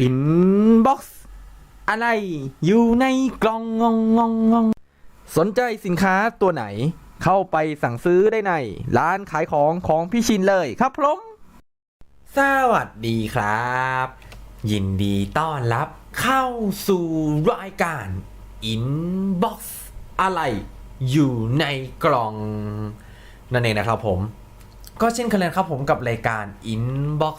อินบ็อกซ์อะไรอยู่ในกล่องงองงองงองสนใจสินค้าตัวไหน เข้าไปสั่งซื้อได้ใน ร้านขายของของพี่ชินเลยครับผมสวัสดีครับ ยินดีต้อนรับเข้าสู่รายการ Inbox อะไรอยู่ในกล่อง นั่นเองนะครับผม ก็เช่นเคยครับผมกับรายการ Inbox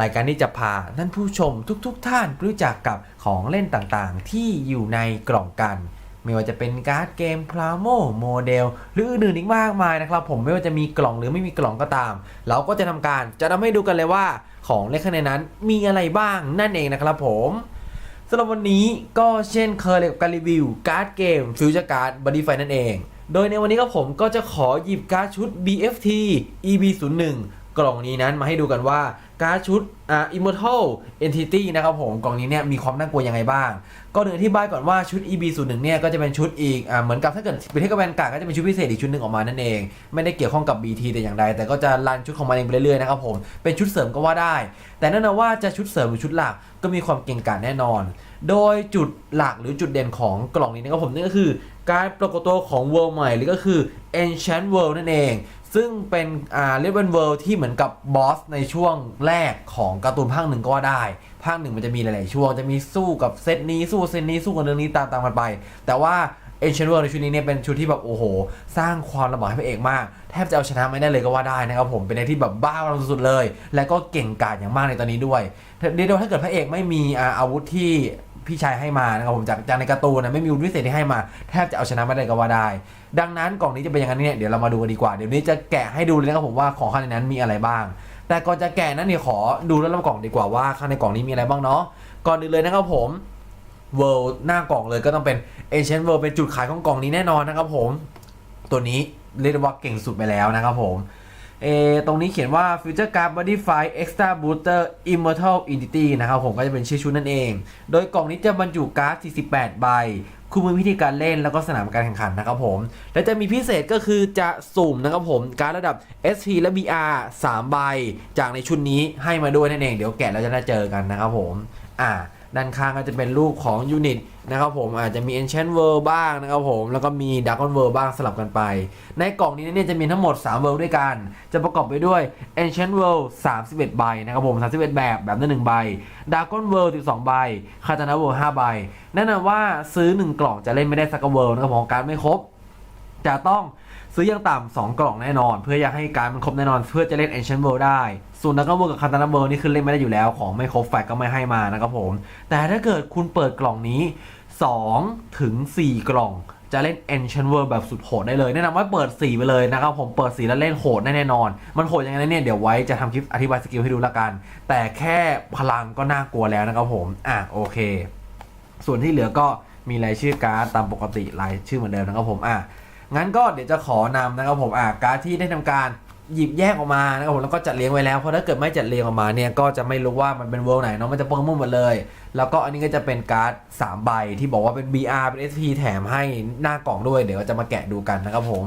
รายการที่จะพาท่านผู้ชมทุกๆทท่านรู้จักกับของเล่นต่างๆ ที่อยู่ในกล่องกัน ไม่ว่าจะเป็นการ์ดเกมพลาโมโมเดลหรืออื่นๆอีกมากมายนะครับ ผมไม่ว่าจะมีกล่องหรือไม่มีกล่องก็ตาม เราก็จะทำการจะทำให้ดูกันเลยว่าของเล่นข้างในนั้นมีอะไรบ้างนั่นเองนะครับผมสำหรับวันนี้ก็เช่นเคยเลยกับการรีวิวการ์ดเกมฟิวเจอร์การ์ดบัดดี้ไฟนั่นเอง โดยในวันนี้ก็ผมก็จะขอหยิบการ์ดชุด BFT EB01 กล่องนี้นั้นมาให้ดูกันว่าการ์ดชุดอ่า Immortal Entity นะครับผมกล่องนี้เนี่ยมีความน่ากลัวยังไงบ้าง ก็เดี๋ยวอธิบายก่อนว่าชุด EB01 เนี่ยก็จะเป็นชุดอีกอ่าเหมือนกับถ้าเกิดเป็นเทคกับแวนการ์ดก็จะเป็นชุดพิเศษอีกชุดหนึ่งออกมานั่นเอง ไม่ได้เกี่ยวข้องกับ BT แต่อย่างใดแต่ก็จะรันชุดของมันเองไปเรื่อยๆนะครับผมเป็นชุดเสริมก็ว่าได้ แต่นั่นนะว่าจะชุดเสริมหรือชุดหลักก็มีความเก่งกาจแน่นอน โดยจุดหลักหรือจุดเด่นของกล่องนี้นะครับผมนั่นก็คือการปรากฏตัวของ World ใหม่หรือก็คือ Enchant World นั่นเอง ซึ่งเป็นอ่าเรียกเวนเวิลด์ที่เหมือนกับบอสในช่วงแรกของการ์ตูนภาคหนึ่งก็ว่าได้ ภาคหนึ่งมันจะมีหลาย ๆ ช่วง จะมีสู้กับเซตนี้สู้เซตนี้สู้กับเรื่องนี้ตามตามกันไป แต่ว่า เอเชนเวิร์ในชุดนี้เนี่ยเป็นชุดที่แบบโอ้โห สร้างความลำบากให้พระเอกมาก แทบจะเอาชนะไม่ได้เลยก็ว่าได้นะครับผมเป็นอะไรที่แบบบ้าเราสุดๆเลย และก็เก่งกาจอย่างมากในตอนนี้ด้วยเรียวถ้าเกิดพระเอกไม่มีอาอาวุธที่พี่ชายให้มานะครับผมจากจากในการ์ตูนนะไม่มีอาวุธพิเศษที่ให้มาแทบจะเอาชนะไม่ได้ก็ว่าได้ ดังนั้นกล่องนี้จะเป็นย่างนั้นเนี่ยเดี๋ยวเรามาดูกันดีกว่าเดี๋ยวนี้จะแกะให้ดูเลยนะครับผมว่าของข้างในนั้นมีอะไรบ้าง แต่ก่อนจะแกะนั้นเนี่ยขอดูแล้วลำกล่องดีกว่าว่าข้างในกล่องนี้มีอะไรบ้างเนาะก่อนอื่นเลยนะครับผม World หน้ากล่องเลยก็ต้องเป็น Ancient World เป็นจุดขายของกล่องนี้แน่นอนนะครับผม ตัวนี้เรียกว่าเก่งสุดไปแล้วนะครับผมเอตรงนี้เขียนว่า Future Card Modify Extra Booster Immortal Entity นะครับผมก็จะเป็นชื่อชุดนั่นเอง โดยกล่องนี้จะบรรจุการ์ด 48 ใบ คู่มือวิธีการเล่นแล้วก็สนามการแข่งขันนะครับผม และจะมีพิเศษก็คือจะสุ่มนะครับผมการดระดับ SP และ BR 3 ใบ จากในชุดนี้ให้มาด้วยนั่นเอง เดี๋ยวแกะแล้วจะได้เจอกันนะครับผม อ่า ด้านข้างก็จะเป็นรูปของยูนิตนะครับผมอาจจะมี Enchant World บ้างนะครับผมแล้วก็มี Dragon World บ้างสลับกันไป ในกล่องนี้เนี่ยจะมีทั้งหมด 3 World ด้วยกัน จะประกอบไปด้วย Enchant World 31 ใบนะครับผม 31 แบบแบบละ1ใบ Dragon World 12 ใบ Katana World 5 ใบแน่นอนว่าซื้อ 1 กล่องจะเล่นไม่ได้สักเวิลด์นะครับผมการไม่ครบ จะต้อง ซื้ออย่างต่ำสองกล่องแน่นอน เพื่ออยากให้การมันครบแน่นอน เพื่อจะเล่น Ancient World ได้ ส่วนนักเวิร์กับคาตานาเวิร์นี่คือเล่นไม่ได้อยู่แล้ว ของไม่ครบแฟกก็ไม่ให้มานะครับผม แต่ถ้าเกิดคุณเปิดกล่องนี้2ถึง4กล่องจะเล่น Ancient World แบบสุดโหดได้เลย แนะนำว่าเปิด 4 ไปเลยนะครับผมเปิด 4 แล้วเล่นโหดแน่นอน มันโหดยังไงเนี่ย เดี๋ยวไว้จะทำคลิปอธิบายสกิลให้ดูละกัน แต่แค่พลังก็น่ากลัวแล้วนะครับผม อะโอเค ส่วนที่เหลือก็มีรายชื่อการ์ดตามปกติรายชื่อเหมือนเดิมนะครับผมอะ งั้นก็เดี๋ยวจะขอนำนะครับผมอ่าการ์ดที่ได้ทำการหยิบแยกออกมานะครับผมแล้วก็จัดเรียงไว้แล้วเพราะถ้าเกิดไม่จัดเรียงออกมาเนี่ยก็จะไม่รู้ว่ามันเป็นเวิร์ไหนเนาะมันจะเปิงมุ่งหมดเลย แล้วก็อันนี้ก็จะเป็นการ์ด3ใบที่บอกว่าเป็น BR เป็น SP แถมให้หน้ากล่องด้วยเดี๋ยวจะมาแกะดูกันนะครับผม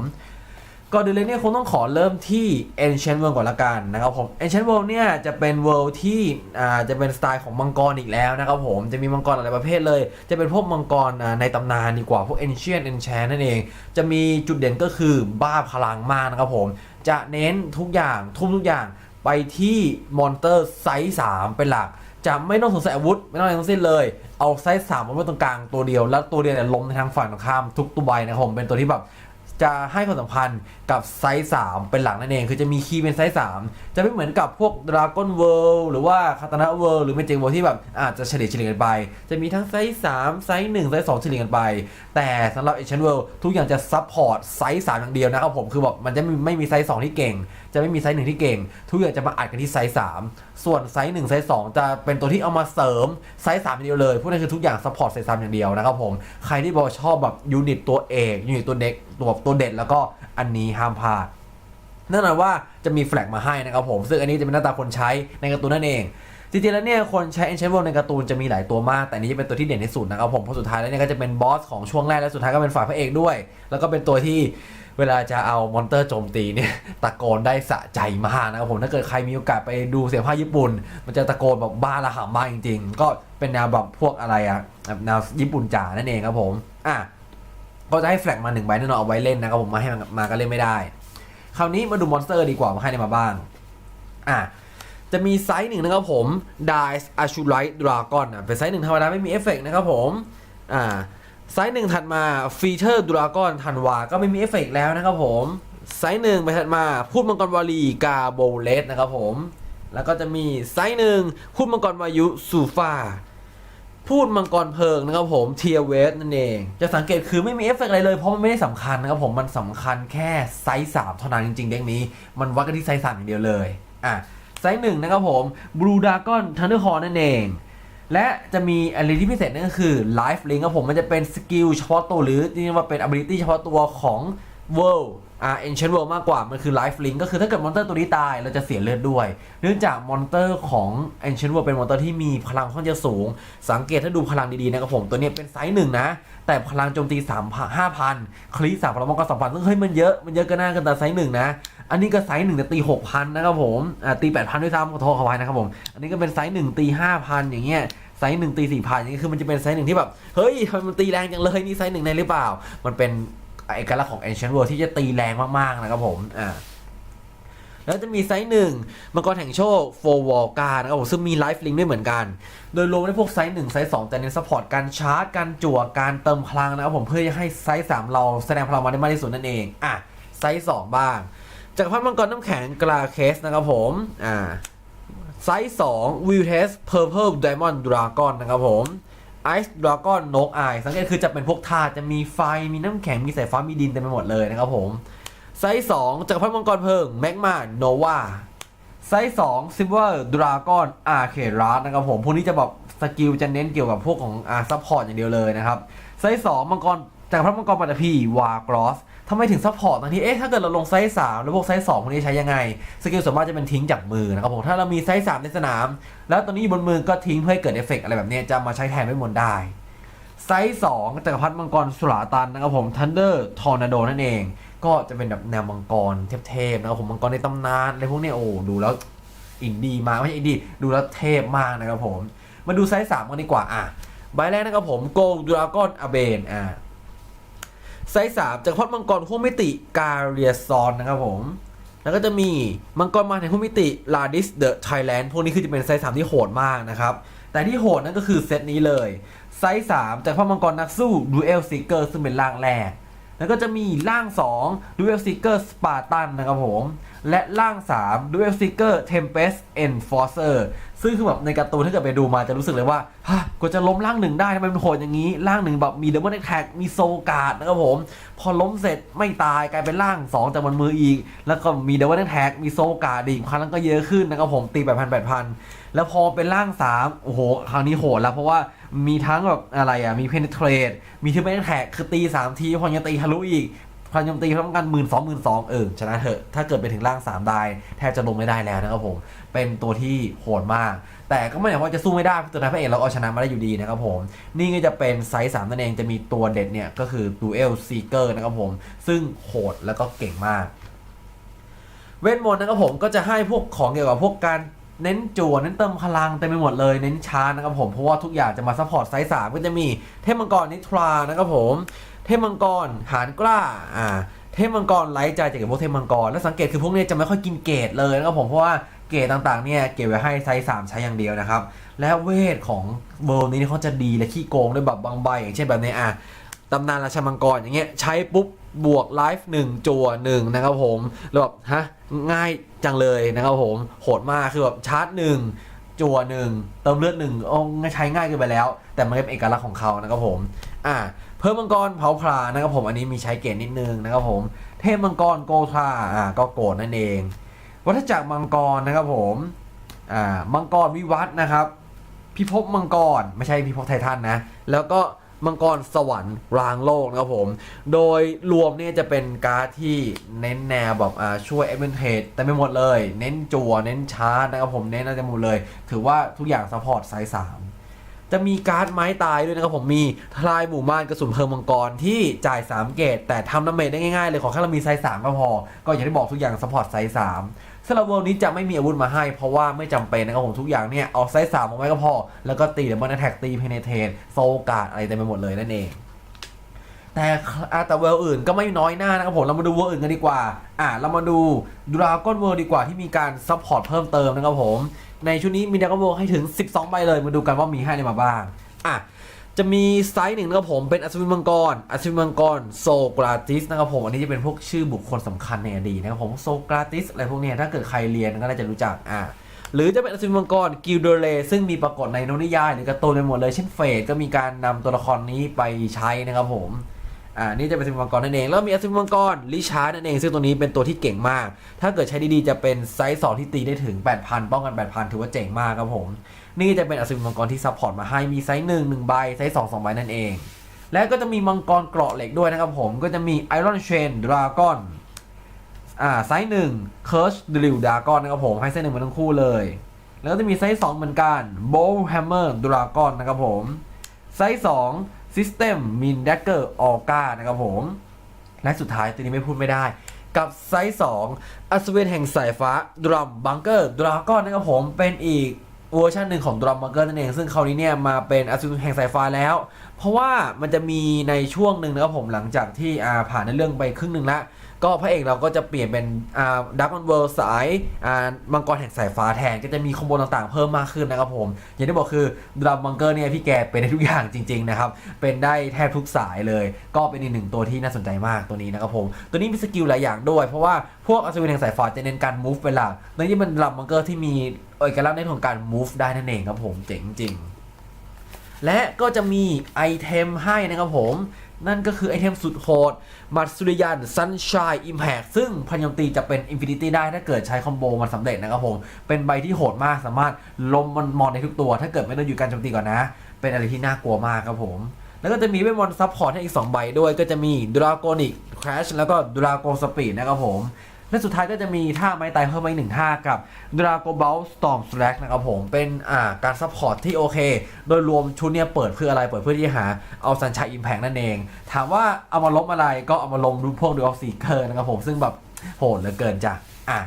ก่อนอื่นเลยเนี่ยคงต้องขอเริ่มที่ Ancient World ก่อนละกันนะครับผม Ancient World เนี่ยจะเป็น World ที่อ่าจะเป็นสไตล์ของมังกรอีกแล้วนะครับผมจะมีมังกรหลายประเภทเลย จะเป็นพวกมังกรในตำนานดีกว่าพวก Ancient Enchant นั่นเอง จะมีจุดเด่นก็คือบ้าพลังมากนะครับผม จะเน้นทุกอย่างทุ่มทุกอย่างไปที่มอนเตอร์ไซส์3เป็นหลัก จะไม่ต้องสงสัยอาวุธ ไม่ต้องอะไรทั้งสิ้นเลย เอาไซส์สามมาไว้ตรงกลางตัวเดียว แล้วตัวเดียวเนี่ยล้มในทางฝั่งตรงข้ามทุกตัวใบนะครับผมเป็นตัวที่แบบ จะให้ความสำคัญกับไซส์ 3 เป็นหลักนั่นเอง คือจะมีคีย์เป็นไซส์ 3 จะไม่เหมือนกับพวก Dragon World หรือว่า Katana World หรือ Magic World ที่แบบอาจจะเฉลี่ยเฉลี่ยกันไป จะมีทั้งไซส์ 3 ไซส์ 1 ไซส์ 2 เฉลี่ยกันไป แต่สำหรับเอเชนเวิลด์ทุกอย่างจะซัพพอร์ตไซส์ 3 อย่างเดียวนะครับผม คือแบบมันจะไม่ไม่มีไซส์ 2 ที่เก่งจะไม่มีไซส์1ที่เก่ง ทุกอย่างจะมาอัดกันที่ไซส์3ส่วนไซส์1ไซส์2จะเป็นตัวที่เอามาเสริมไซส์3อย่างเดียวเลยพวกนั้นคือทุกอย่างซัพพอร์ตไซส์3อย่างเดียวนะครับผมใครที่บอกชอบแบบยูนิตตัวเอกยูนิตตัวเด็กตัวแบบตัวเด็ดแล้วก็อันนี้ห้ามพลาดแน่นอนว่าจะมีแฟลกมาให้นะครับผม ซึ่งอันนี้จะเป็นหน้าตาคนใช้ในการ์ตูนนั่นเอง จริงๆแล้วเนี่ยคนใช้ Ancient World ในการ์ตูนจะมีหลายตัวมาก แต่อันนี้จะเป็นตัวที่เด่นที่สุดนะครับผม เพราะสุดท้ายแล้วเนี่ยก็จะเป็นบอสของช่วงแรกและสุดท้ายก็เป็นฝ่ายพระเอกด้วย แล้วก็เป็นตัวที่ เวลาจะเอามอนเตอร์โจมตีเนี่ยตะโกนได้สะใจมากนะครับผมถ้าเกิดใครมีโอกาสไปดูเสียงภาคญี่ปุ่น มันจะตะโกนแบบบ้าระห่ำมากจริง ๆ ก็เป็นแนวแบบพวกอะไรอะแนวญี่ปุ่นจ๋านั่นเองครับผมอะก็จะให้แฟลกมาหนึ่งใบแน่นอนเอาไว้เล่นนะครับผมมาให้มาก็เล่นไม่ได้ คราวนี้มาดูมอนสเตอร์ดีกว่ามาให้ได้มาบ้างอะจะมีไซส์หนึ่งนะครับผม Dice a s h u r i t e Dragon อะเป็นไซส์หนึ่งธรรมดาไม่มีเอฟเฟกต์นะครับผมอ่า ไซส์หนึ่งถัดมาฟีเ u อร์ดรากอนธันวา ก็ไม่มีเอฟเฟกต์แล้วนะครับผมไซส์หนึ่งไปถัดมา พูดมังกรวาลีกาโบเลสนะครับผมแล้วก็จะมีไซส์หนึ่งพูดมังกรวายุซูฟาพูดมังกรเพลิงนะครับผมเทียเวสนั่นเอง จะสังเกตคือไม่มีเอฟเฟกต์อะไรเลยเพราะมันไม่ได้สำคัญนะครับผมมันสำคัญแค่ไซส์สามเท่านั้นจริงๆเด็กนี้ มันวัดกันที่ไซส์สามอย่างเดียวเลยอะไซส์หนึ่งนะครับผมบลูดากอนทันเดอร์ฮอร์นั่นเอง และจะมีอะไรที่พิเศษนั่นก็คือ Life Link ครับผมมันจะเป็นสกิลเฉพาะตัวหรือจริงๆว่าเป็น ability เฉพาะตัวของ World อ่า Ancient World มากกว่า มันคือ Life Link ก็คือถ้าเกิดมอนเตอร์ตัวนี้ตายเราจะเสียเลือดด้วย เนื่องจากมอนเตอร์ของ Ancient World เป็นมอนเตอร์ที่มีพลังค่อนจะสูง สังเกตถ้าดูพลังดีๆนะครับผม ตัวนี้เป็นไซส์หนึ่งนะ แต่พลังโจมตี3 5 0 0 0คลิสามพลังมังกร2,000ซึ่งเฮ้ยมันเยอะ มันเยอะก็น่ากันแต่ไซส์หนึ่งนะ อันนี้ก็ไซส์หนึ่งแต่ตีหกพันนะครับผมอ่าตีแปดพันด้วยซ้ำขอโทษเขาไว้นะครับผม อันนี้ก็เป็นไซส์หนึ่งตีห้าพันอย่างเงี้ยไซส์หนึ่งตีสี่พันอย่างนี้คือมันจะเป็นไซส์หนึ่งที่แบบ เฮ้ยทำไมมันตีแรงจังเลยนี่ไซส์หนึ่งในหรือเปล่า มันเป็น เอกลักษณ์ของ Ancient World ที่จะตีแรงมากๆนะครับผมอ่าแล้วจะมีไซส์หนึ่งมังกรแห่งโชคโฟวอลการนะครับผมซึ่งมีไลฟ์ลิงด้วยเหมือนกัน โดยรวมในพวกไซส์หนึ่งไซส์สองจะเน้นซัพพอร์ตการชาร์จ การจั่วการเติมพลังนะครับผมเพื่อให้ไซส์สามเราแสดงพลังมาได้มากที่สุดนั่นเองอะไซส์สองบ้างจักรพรรดิมังกรน้ำแข็งกลาเคสนะครับผมอ่าไซส์2วิวเทสเพอร์เพลไดมอนด์ดราก้อนนะครับผม ไอซ์ดราก้อนนกไอสังเกตคือจะเป็นพวกธาตุจะมีไฟมีน้ำแข็งมีสายฟ้ามีดินเต็มไปหมดเลยนะครับผมไซส์สองจักรพรรดิมังกรเพลิงแมกมาโนวาไซส์สองซิลเวอร์ดราก้อนอาร์เคราสนะครับผมพวกนี้จะแบบสกิลจะเน้นเกี่ยวกับพวกของอาร์ซัพพอร์ตอย่างเดียวเลยนะครับไซส์สองมังกรจักรพรรดิมังกรปัตตพีวากรอส ทำไมถึงซัพพอร์ตบางทีเอ๊ะถ้าเกิดเราลงไซส์3แล้วพวกไซส์2พวกนี้ใช้ยังไง สกิลส่วนมากจะเป็นทิ้งจากมือนะครับผมถ้าเรามีไซส์3ในสนาม แล้วตอนนี้อยู่บนมือก็ทิ้งเพื่อให้เกิดเอฟเฟกต์อะไรแบบนี้จะมาใช้แทนไม่มนได้ไซส์2จักรพรรดิมังกรสุราตันนะครับผมทันเดอร์ทอร์นาโดนั่นเอง ก็จะเป็นแบบแนวมังกรเทพๆนะครับผมมังกรในตำนานอะไรพวกนี้โอ้ดูแล้วอินดีมากไม่ใช่อินดีดูแล้วเทพมากนะครับผมมาดูไซส์สามกันดีกว่าอะใบแรกนะครับผมโกลดราก้อนอเบนอะ ไซส์สามจากรพรรดิมังกรพวกมิติกาเรียซอนนะครับผม แล้วก็จะมีมังกรมาในพวกมิติลาดิสเดอะไทยแลนด์พวกนี้คือจะเป็นไซส์สามที่โหดมากนะครับ แต่ที่โหดนั่นก็คือเซตนี้เลย ไซส์สามจากรพรรดิมังกรนักสู้ดูเอลซิเกอร์ซึ่งเป็นร่างแรก แล้วก็จะมีร่าง2 Duel Seeker Spartan นะครับผม และร่าง 3 Duel Seeker Tempest Enforcer ซึ่งคือแบบในการ์ตูนถ้าเกิดไปดูมาจะรู้สึกเลยว่าฮะกว่าจะล้มร่างหนึ่งได้ทำไมมันโหดอย่างนี้ ร่างหนึ่งแบบมี Double Attack มีโซกาดนะครับผม พอล้มเสร็จไม่ตายกลายเป็นร่าง 2 จากบนมืออีก แล้วก็มี Double Attack มีโซกาดอีกพลังก็เยอะขึ้นนะครับผมตี8 0 0 0 8,000 แล้วพอเป็นร่าง 3 โอ้โห คราวนี้โหดแล้วเพราะว่า มีทั้งแบบอะไรอะ มี penetrate มีที่ไม่แท็กคือตี3ทีพอยังตีทะลุอีกพลังตีพร้อมกันหมื่นสองหมื่นสองเออชนะเถอะถ้าเกิดไปถึงร่าง3ได้แทบจะลงไม่ได้แล้วนะครับผมเป็นตัวที่โหดมาก แต่ก็ไม่ได้ว่าจะสู้ไม่ได้ตัวท้ายพระเอกเราเอาชนะมาได้อยู่ดีนะครับผมนี่ก็จะเป็นไซส์3นั่นเองจะมีตัวเด็ดเนี่ยก็คือ Duel Seeker นะครับผมซึ่งโหดแล้วก็เก่งมากเวทมนต์นะครับผมก็จะให้พวกของเกี่ยวกับพวกการ เน้นจั่วเน้นเติมพลังเต็มไปหมดเลยเน้นชาร์นะครับผมเพราะว่าทุกอย่างจะมาซัพพอร์ตไซส์สามก็จะมีเทพมังกรนิทรานะครับผมเทพมังกรหานกล้าอ่าเทพมังกรไร้ใจจากพวกเทพมังกรแล้วสังเกตคือพวกนี้จะไม่ค่อยกินเกรดเลยนะครับผมเพราะว่าเกรดต่างๆเนี่ยเก็บไว้ให้ไซส์สามใช้อย่างเดียวนะครับและเวทของเวิร์นี้เขาจะดีและขี้โกงด้วยแบบบางใบอย่างเช่นแบบนี้อะตำนานราชมังกรอย่างเงี้ยใช้ปุ๊บบวกไลฟ์หนึ่งจัวหนึ่งนะครับผมแล้วแบบฮะง่าย จังเลยนะครับผมโหดมากคือแบบชาร์จหนึ่งจัวหนึ่งเติมเลือดหนึ่งอ้ใช้ง่ายเกินไปแล้ว แต่มันเป็นเอกลักษณ์ของเขานะครับผมอ่าเพิ่มมังกรเผาพลานะครับผมอันนี้มีใช้เกณฑ์นิดนึงนะครับผม เทพมังกรโกธาอ่าก็โกรธนั่นเอง วัฏจักรมังกรนะครับผมอ่ามังกรวิวัฒนะครับพิภพมังกรไม่ใช่พิภพไททันนะ แล้วก็ มังกรสวรรค์รางโลกนะครับผม โดยรวมเนี่ยจะเป็นการ์ดที่เน้นแนวแบบอ่าช่วยเอเวนเทจแต่ไม่หมดเลย เน้นจัวเน้นชาร์จนะครับผมเน้นอะไรหมดเลย ถือว่าทุกอย่างซัพพอร์ตไซส์สามจะมีการ์ดไม้ตายด้วยนะครับผมมีทลายหมู่บ้านกระสุนเพลิงมังกรที่จ่าย 3 เกตแต่ทำดาเมจได้ง่ายๆเลยขอแค่เรามีไซส์3ก็พอ ก็อย่างที่บอกทุกอย่างสปอร์ตไซส์3 สำหรับเวิร์นี้จะไม่มีอาวุธมาให้ เพราะว่าไม่จำเป็นนะครับผมทุกอย่างเนี่ยเอาไซส์3มาไว้ก็พอ แล้วก็ตีเดมอนแท็กตีเพเนเทนโซการ์ดอะไรเต็มไปหมดเลยนั่นเองแต่อะแต่เวลอื่นก็ไม่น้อยหน้านะครับผมเรามาดูเวลอื่นกันดีกว่า อะเรามาดูดราก้อนเวลดีกว่าที่มีการซัพพอร์ตเพิ่มเติมนะครับผม ในชุดนี้มีดราก้อนเวลให้ถึง 12 ใบเลย มาดูกันว่ามีให้อะไรมาบ้าง อะ จะมีไซส์หนึ่งนะครับผมเป็นอัศวินมังกรอัศวินมังกรโซกราติสนะครับผมอันนี้จะเป็นพวกชื่อบุคคลสำคัญในอดีตนะครับผมโซกราติสอะไรพวกนี้ถ้าเกิดใครเรียนก็น่าจะรู้จักอ่าหรือจะเป็นอัศวินมังกรกิลเดเลซึ่งมีปรากฏในนวนิยายหรือการ์ตูนไปหมดเลยเช่นเฟดก็มีการนำตัวละครนี้ไปใช้นะครับผม อ่านี่จะเป็นอัศวินมังกรนั่นเอง แล้วมีอัศวินมังกรลิชาร์ดนั่นเอง ซึ่งตัวนี้เป็นตัวที่เก่งมาก ถ้าเกิดใช้ดีๆ จะเป็นไซส์2ที่ตีได้ถึง 8,000 ป้องกัน 8,000 ถือว่าเจ๋งมากครับผม นี่จะเป็นอัศวินมังกรที่ซัพพอร์ตมาให้มีไซส์1 1ใบไซส์2 2ใบนั่นเอง และก็จะมีมังกรเกราะเหล็กด้วยนะครับผมก็จะมี Iron Chain Dragon อ่าไซส์1 Curse Drill Dragon นนะครับผมให้ไซส์หนึ่งมาทั้งคู่เลยแล้วก็จะมีไซส์2เหมือนกัน Bow Hammer Dragon นะครับผมไซส์2 System Min Dagger Olga นะครับผม และสุดท้ายตัวนี้ไม่พูดไม่ได้ กับไซส์2อัศวินแห่งสายฟ้าดรัมบังเกอร์ดราก้อนนะครับผมเป็นอีกเวอร์ชันหนึ่งของดรัมบังเกอร์นั่นเอง ซึ่งคราวนี้เนี่ยมาเป็นอัศวินแห่งสายฟ้าแล้ว เพราะว่ามันจะมีในช่วงหนึ่งนะครับผมหลังจากที่อาผ่านในเรื่องไปครึ่งหนึ่งแล้ว ก็พระเอกเราก็จะเปลี่ยนเป็นอ่าดักมันเวิร์สายอ่ามังกรแห่งสายฟ้าแทนก็จะมีคอมโบต่างๆเพิ่มมากขึ้นนะครับผม อย่างที่บอกคือดรัมบังเกอร์เนี่ยพี่แกเป็นได้ทุกอย่างจริง ๆ นะครับ เป็นได้แทบทุกสายเลย ก็เป็นอีกหนึ่งตัวที่น่าสนใจมากตัวนี้นะครับผม ตัวนี้มีสกิลหลายอย่างด้วย เพราะว่าพวกอัศวินแห่งสายฟ้าจะเน้นการ move เป็นหลักนั่นที่เป็นดรัมบังเกอร์ที่มีเอกลักษณ์ในเรื่องของการ move ได้นั่นเองครับผมเจ๋งจริงและก็จะมีไอเทมให้นะครับผม นั่นก็คือไอเทมสุดโหดมัตสุริยันซันชัยอิมแพกซึ่งพันยมตีจะเป็นอินฟินิตี้ได้ถ้าเกิดใช้คอมโบมันสำเร็จนะครับผมเป็นใบที่โหดมากสามารถลมมันมอนในทุกตัว ถ้าเกิดไม่ต้องอยู่การโจมตีก่อนนะ เป็นอะไรที่น่ากลัวมากครับผมแล้วก็จะมีเวทมอนต์ซับพอร์ตให้อีก 2 ใบด้วย ก็จะมีดราโกนิกแครชแล้วก็ดราโกนสปีดนะครับผม และสุดท้ายก็จะมีท่าไม้ตายเพิ่มมาอีกหนึ่งท่ากับ Dragon Ball Storm Slash นะครับผม เป็นอ่าการซัพพอร์ตที่โอเค โดยรวมชุดเนี้ยเปิดเพื่ออะไรเปิดเพื่อที่จะหาเอาสัญชัยอิมแพ t นั่นเอง ถามว่าเอามาลบอะไรก็เอามาลงดูพวกดูออฟซีเกอร์นะครับผมซึ่งแบบโหดเหลือเกินจ้ะอะ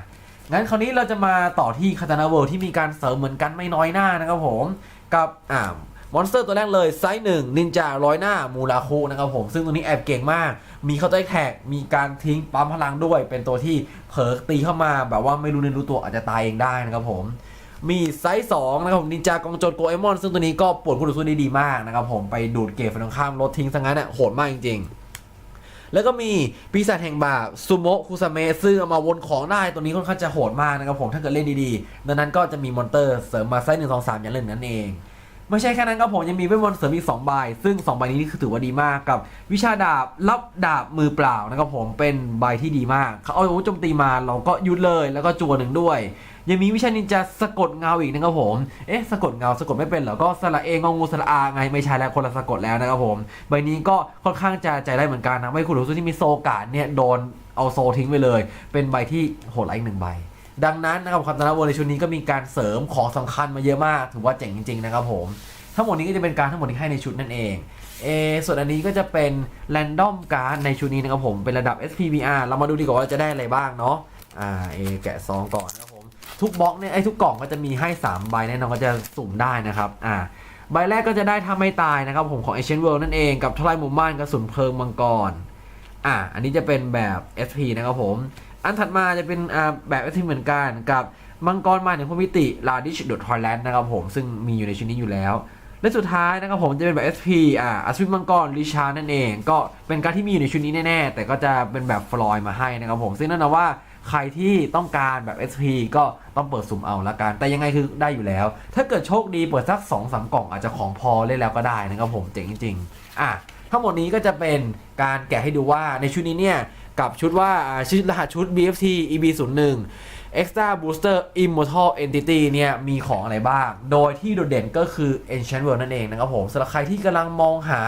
งั้นคราวนี้เราจะมาต่อที่คาตานาเวิลที่มีการเสริมเหมือนกันไม่น้อยหน้านะครับผมกับอ่า มอนสเตอร์ตัวแรกเลยไซส์หนึ่งนินจาร้อยหน้ามูราคุนะครับผม ซึ่งตัวนี้แอบเก่งมาก มีเข้าใจแท็กมีการทิ้งปั๊มพลังด้วย เป็นตัวที่เผลอตีเข้ามาแบบว่าไม่รู้เนื้อรู้ตัวอาจจะตายเองได้นะครับผมมีไซส์2นะครับผมนินจากองโจรโกเอมอนซึ่งตัวนี้ก็ปวดคู่ต่อสู้ได้ดีมากนะครับผมไปดูดเกรดฝั่งข้ามลดทิ้งซะงั้นอะโหดมากจริง ๆ แล้วก็มีปีศาจแห่งบาปซูโมคุซาเมะซึ่งเอามาวนของได้ตัวนี้ค่อนข้างจะโหดมากนะครับผมถ้าเกิดเล่นดีๆ ดังนั้นก็จะมีมอนเตอร์เสริมมาไซส์หนึ่งสองสามอย่างเล่นนั่นเอง ไม่ใช่แค่นั้นครับผมยังมีเวทมนต์เสริมอีก2ใบซึ่ง2ใบนี้นี่คือถือว่าดีมากกับ วิชาดาบรับดาบมือเปล่านะครับผมเป็นใบที่ดีมากเขาเอาอาวุธโจมตีมาเราก็ยุดเลยแล้วก็จัวหนึ่งด้วย ยังมีวิชานินจาสะกดเงาอีกนะครับผมเอ๊ะสะกดเงาสะกดไม่เป็นเหรอก็สระเองงงูสระอาไงไม่ใช่แล้วคนละสะกดแล้วนะครับผมใบนี้ก็ค่อนข้างจะใจได้เหมือนกันนะไม่คุณรู้สึกที่มีโซกาดเนี่ยโดนเอาโซทิ้งไปเลย เป็นใบที่โหดร้ายอีกหนึ่งใบ ดังนั้นนะครับคาตานาเวอร์ในชุดนี้ก็มีการเสริมของสำคัญมาเยอะมาก ถือว่าเจ๋งจริง ๆ นะครับผม ทั้งหมดนี้ก็จะเป็นการทั้งหมดที่ให้ในชุดนั่นเองเอส่วนอันนี้ก็จะเป็นแรนดอมการ์ดในชุดนี้นะครับผม เป็นระดับ SPBR เรามาดูดีกว่าว่าจะได้อะไรบ้างเนาะอ่าเอแกะซองก่อนนะครับผม ทุกบล็อกเนี่ยไอ้ทุกกล่องก็จะมีให้ 3 ใบแน่นอนก็จะสุ่มได้นะครับอ่าใบแรกก็จะได้ถ้าไม่ตายนะครับผมของ Ancient World นั่นเองกับทลายหมู่บ้านกระสุนเพลิงมังกรอ่าอันนี้จะเป็นแบบ SP นะครับผม อันถัดมาจะเป็นแบบ SP เหมือนกันกับมังกรมาถึงพมิติลาดิชดดทอยแลนด์นะครับผมซึ่งมีอยู่ในชุดนี้อยู่แล้ว และสุดท้ายนะครับผมจะเป็นแบบ SP อ่าอัศวินมังกรลิชานั่นเอง ก็เป็นการที่มีอยู่ในชุดนี้แน่ๆ แต่ก็จะเป็นแบบฟลอยมาให้นะครับผม ซึ่งนั่นนะว่าใครที่ต้องการแบบ SP ก็ต้องเปิดสุ่มเอาละกัน แต่ยังไงคือได้อยู่แล้ว ถ้าเกิดโชคดีเปิดสัก2อสกล่องอาจจะของพอเล่นแล้วก็ได้นะครับผมเจ๋งจริงๆอะทั้งหมดนี้ก็จะเป็นการแกะให้ดูว่าในชุดนี้เนี่ย กับชุดว่าชื่อรหัสชุด BFT EB01 Extra Booster Immortal Entity เนี่ยมีของอะไรบ้าง โดยที่โดดเด่นก็คือ Ancient World นั่นเองนะครับผมสำหรับใครที่กำลังมองหา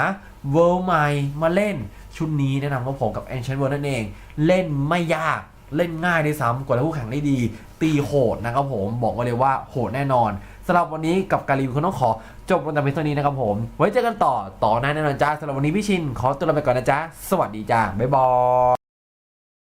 World ใหม่มาเล่นชุดนี้แนะนำว่าผมกับ Ancient World นั่นเอง เล่นไม่ยากเล่นง่ายด้วยซ้ำกดคู่แข่งได้ดี ตีโหดนะครับผมบอกไว้เลยว่าโหดแน่นอนสำหรับวันนี้กับการรีวิวคุณต้องขอจบลงแต่เพียงเท่านี้นะครับผม ไว้เจอกันต่อต่อหน้าแน่นอนจ้าสำหรับวันนี้พี่ชิน ขอตัวลาไปก่อนนะจ๊ะ สวัสดีจ้า บ๊ายบาย